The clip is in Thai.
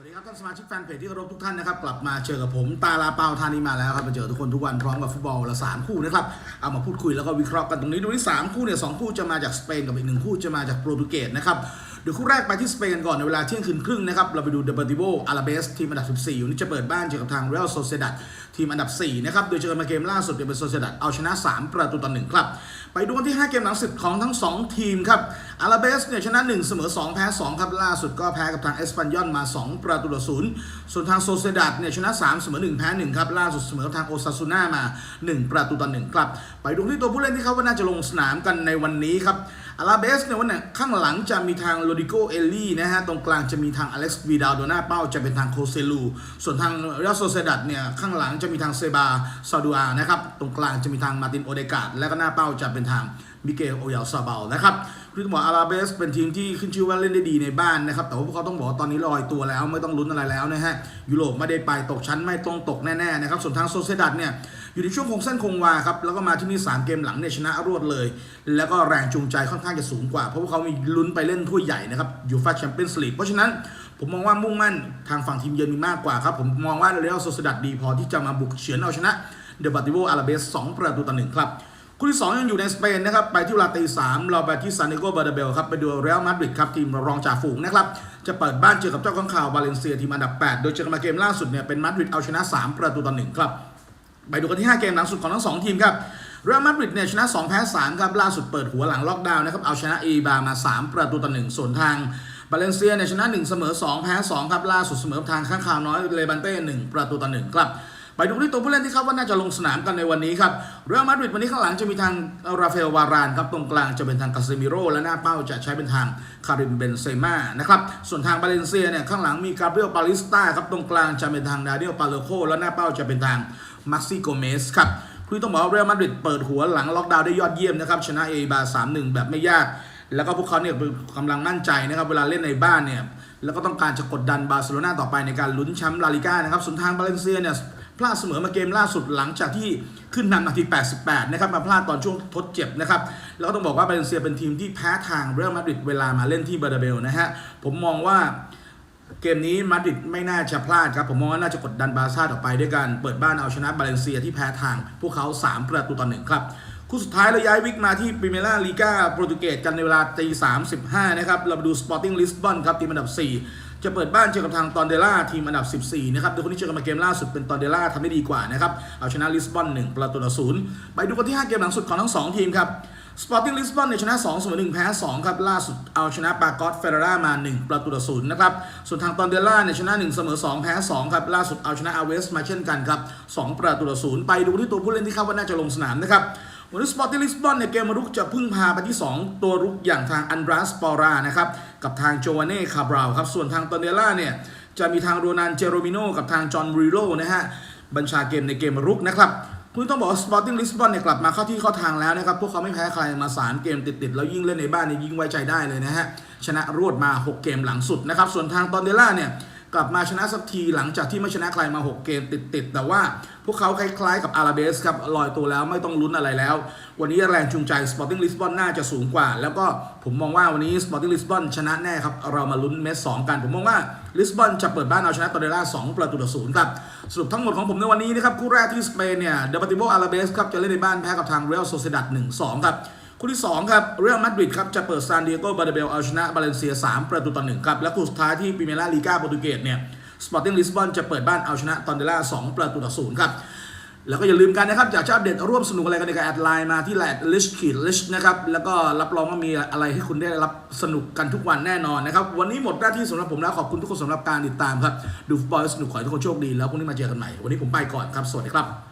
สวัสดีครับท่านสมาชิกแฟนเพจที่เคารพทุกท่านนะครับกลับมาเจอกับผมตาลาเปาธานีมาแล้วครับมาเจอทุกคนทุกวันพร้อมกับฟุตบอลละสามคู่นะครับเอามาพูดคุยแล้วก็วิเคราะห์กันตรงนี้ดูที่สามคู่เนี่ยสองคู่จะมาจากสเปนกับอีกหนึ่งคู่จะมาจากโปรตุเกสนะครับเดี๋ยวคู่แรกไปที่สเปนกันก่อนในเวลาเที่ยงคืนครึ่งนะครับ เราไปดูเดบ r ติโ o อาราเบสทีมอันดับ 14 อยู่นี่จะเปิดบ้านเจอกับทางเรอัลโซเซดัตทีมอันดับ 4 นะครับ โดยเจอกันมาเกมล่าสุดเนี่ยเป็นโซเซดัตเอาชนะ 3 ประตูต่อหนึ่งครับ ไปดูกันที่ 5 เกมหลังสุดของทั้ง 2 ทีมครับอาราเบสเนี่ยชนะ 1 เสมอ 2 แพ้ 2 ครับล่าสุดก็แพ้กับทางเอสปันยอนมา 2 ประตูต่อศูนย์ส่วนทางโซเซดัตเนี่ยชนะ 3 เสมอ 1 แพ้ 1 ครับล่าสุดเสมอกับทางโอซาซูน่ามา 1 ประตูต่อ1ครับไปดูที่ตัวผู้เล่นที่เขาว่าน่าจะลงสนามกันในวันนี้ครับ อาราเบสเนี่ยวันนี้ข้างหลังจะมีทางโรดิโกเอลลี่นะฮะ ตรงกลางจะมีทางอเล็กซ์วีดาโดหน้าเป้าจะเป็นทางโคเซลู ส่วนทางเรอัลโซเซดัตเนี่ย ข้างหลังจะมีทางเซบาซาดูอานะครับ ตรงกลางจะมีทางมาตินโอเดกาดและก็หน้าเป้าจะเป็นทางมิเกลโอยาลซาเบลนะครับคือต้องบอกอาราเบสเป็นทีมที่ขึ้นชื่อว่าเล่นได้ดีในบ้านนะครับ แต่ว่าพวกเขาต้องบอกตอนนี้ลอยตัวแล้ว ไม่ต้องลุ้นอะไรแล้วนะฮะ ยุโรปไม่ได้ไปตกชั้นไม่ต้องตกแน่ๆนะครับ ส่วนทางโซเซดัตเนี่ย อยู่ในช่วงคงเส้นคงวาครับแล้วก็มาที่นี่3เกมหลังเนี่ยชนะรวดเลย แล้วก็แรงจูงใจค่อนข้างจะสูงกว่า เพราะว่าเขามีลุ้นไปเล่นถ้วยใหญ่นะครับยูฟ่าแชมเปี้ยนส์ลีกเพราะฉะนั้นผมมองว่ามุ่งมั่นทางฝั่งทีมเยือนมีมากกว่าครับ ผมมองว่าเรอัลโซซดัดดีพอที่จะมาบุกเฉือนเอาชนะเดบาติโวอาราเบส2ประตูต่อหนึ่งครับคู่ที่2ยังอยู่ในสเปนนะครับ ไปที่เวลาตีสามเราไปที่ซานดิโกบาร์เบลครับ ไปดูเรอัลมาดริดครับทีมรองจ่าฝูงนะครับ จะเปิดบ้านเจอกับเจ้าข้างข่าวบาเลนเซียทีมอันดับ 8 โดยเจอกันมาเกมล่าสุดเนี่ยเป็นมาดริดเอาชนะ 3 ประตูต่อหนึ่งครับ ไปดูกันที่ 5 เกมหลังสุดของทั้ง 2 ทีมครับเรอัลมาดริดเนี่ยชนะ 2 แพ้ 3 ครับ ล่าสุดเปิดหัวหลังล็อกดาวน์นะครับ เอาชนะอีบามา 3 ประตูต่อ1ส่วนทางบาเลนเซียเนี่ยชนะ 1 เสมอ 2 แพ้ 2 ครับ ล่าสุดเสมอทางข้างข่าวน้อยเลบันเต้ 1 ประตูต่อ1ครับ ไปดูที่ตัวผู้เล่นที่คาดว่าน่าจะลงสนามกันในวันนี้ครับเรอัลมาดริดวันนี้ข้างหลังจะมีทางราฟาเอลวารานครับตรงกลางจะเป็นทางคาเซมิโร่และหน้าเป้าจะใช้เป็นทางคาริมเบนเซม่านะครับส่วนทางบาเลนเซียเนี่ยข้างหลังมีกาเบรียลปาลิสตาครับตรงกลางจะเป็นทางดาเดียลปาเลโคและหน้าเป้าจะเป็นทางมักซิโกเมสครับคือต้องบอกว่าเรอัลมาดริดเปิดหัวหลังล็อกดาวน์ได้ยอดเยี่ยมนะครับชนะเอบา3-1แบบไม่ยาก แล้วก็พวกเขาเนี่ยกำลังมั่นใจนะครับเวลาเล่นในบ้านเนี่ยแล้วก็ต้องการจะกดดันบาร์เซโลนาต่อไปในการลุ้นแชมป์ลาลิก้านะครับส่วนทางบาเลนเซียเนี่ย พลาดเสมอมาเกมล่าสุดหลังจากที่ขึ้นนำนาที 88 นะครับ มาพลาดตอนช่วงทดเจ็บนะครับ แล้วก็ต้องบอกว่าบาเลนเซียเป็นทีมที่แพ้ทางเรอัลมาดริดเวลามาเล่นที่บอร์เบลนะฮะ ผมมองว่าเกมนี้มาดริดไม่น่าจะพลาดครับ ผมมองว่าน่าจะกดดันบาร์ซ่าต่อไปด้วยการเปิดบ้านเอาชนะบาเลนเซียที่แพ้ทาง พวกเขา 3 ประตูต่อหนึ่งครับคู่สุดท้ายเราย้ายวิกมาที่ปริเมราลีกาโปรตุเกสกันในเวลาตีสามสิบห้านะครับ เราไปดูสปอร์ติ้งลิสบอนครับทีมอันดับ 4 จะเปิดบ้านเจอกับทางตอนเดล่าทีมอันดับ 14 นะครับโดยคนที่เจอกันมาเกมล่าสุดเป็นตอนเดล่าทำได้ดีกว่านะครับ เอาชนะลิสบอน 1 ประตูต่อศูนย์ไปดูกันที่ 5 เกมหลังสุดของทั้ง 2 ทีมครับสปอร์ติ้งลิสบอนเนี่ยชนะ2เสมอ1แพ้2ครับล่าสุดเอาชนะปากอสเฟเรรามา 1 ประตูต่อศูนย์นะครับส่วนทางตอนเดล่าเนี่ยชนะ1เสมอ2แพ้2ครับล่าสุดเอาชนะอาเวสมาเช่นกันครับ2ประตูต่อศูนย์ไปดูที่ตัวผู้เล่นที่คาดว่าน่าจะลงสนามนะครับวันนี้สปอร์ติ้งลิสบอนเนี่ยเกมรุกจะพึ่งพาไปที่ 2 ตัวรุกอย่างทางอันดราสปอรานะครับ กับทางโจวานเน่คาบราวครับ ส่วนทางตอนเดล่าเนี่ย จะมีทางโรนันเจโรมิโนกับทางจอห์นริโลนะฮะ บัญชาเกมในเกมรุกนะครับคุณต้องบอกว่าสปอร์ติ้งลิสบอนเนี่ยกลับมาเข้าที่เข้าทางแล้วนะครับ พวกเขาไม่แพ้ใครมาสารเกมติดๆ แล้วยิ่งเล่นในบ้านเนี่ยยิ่งไว้ใจได้เลยนะฮะ ชนะรวดมา 6 เกมหลังสุดนะครับ ส่วนทางตอนเดล่าเนี่ย กลับมาชนะสักทีหลังจากที่ไม่ชนะใครมา 6 เกมติดๆแต่ว่าพวกเขาคล้ายๆกับอาราเบสครับลอยตัวแล้วไม่ต้องลุ้นอะไรแล้ว วันนี้แรงจูงใจ Sporting Lisbon น่าจะสูงกว่า แล้วก็ผมมองว่าวันนี้ Sporting Lisbon ชนะแน่ครับ เรามาลุ้นเมสสองกัน ผมมองว่าลิสบอนจะเปิดบ้านเอาชนะตอเดล่า2ประตูต่อศูนย์ครับสรุปทั้งหมดของผมในวันนี้นะครับคู่แรกที่สเปนเนี่ยเดบาติโบอาราเบสครับจะเล่นในบ้านแพ้กับทางเรอัลโซเซดัด1-2ครับ คู่ที่2ครับเรอัลมาดริดครับจะเปิดซานดิเอโกบาเดเบลเอาชนะบาเลนเซีย 3 ประตูต่อ1ครับและคู่สุดท้ายที่ปริเมราลีกาโปรตุเกสเนี่ยสปอร์ติ้งลิสบอนจะเปิดบ้านเอาชนะตอนเดล่า2ประตูต่อ0ครับแล้วก็อย่าลืมกันนะครับอยากจะอัปเดตร่วมสนุกอะไรกันในการแอดไลน์มาที่แลดลิชขีดลิชนะครับแล้วก็รับรองว่ามีอะไรให้คุณได้รับสนุกกันทุกวันแน่นอนนะครับวันนี้หมดหน้าที่สำหรับผมแล้วขอบคุณทุกคนสำหรับการติดตามครับดูฟุตบอลสนุกขอให้ทุกคนโชคดีแล้วพรุ่งนี้มาเจอกันใหม่วันนี้ผมไปก่อนครับสวัสดีครับ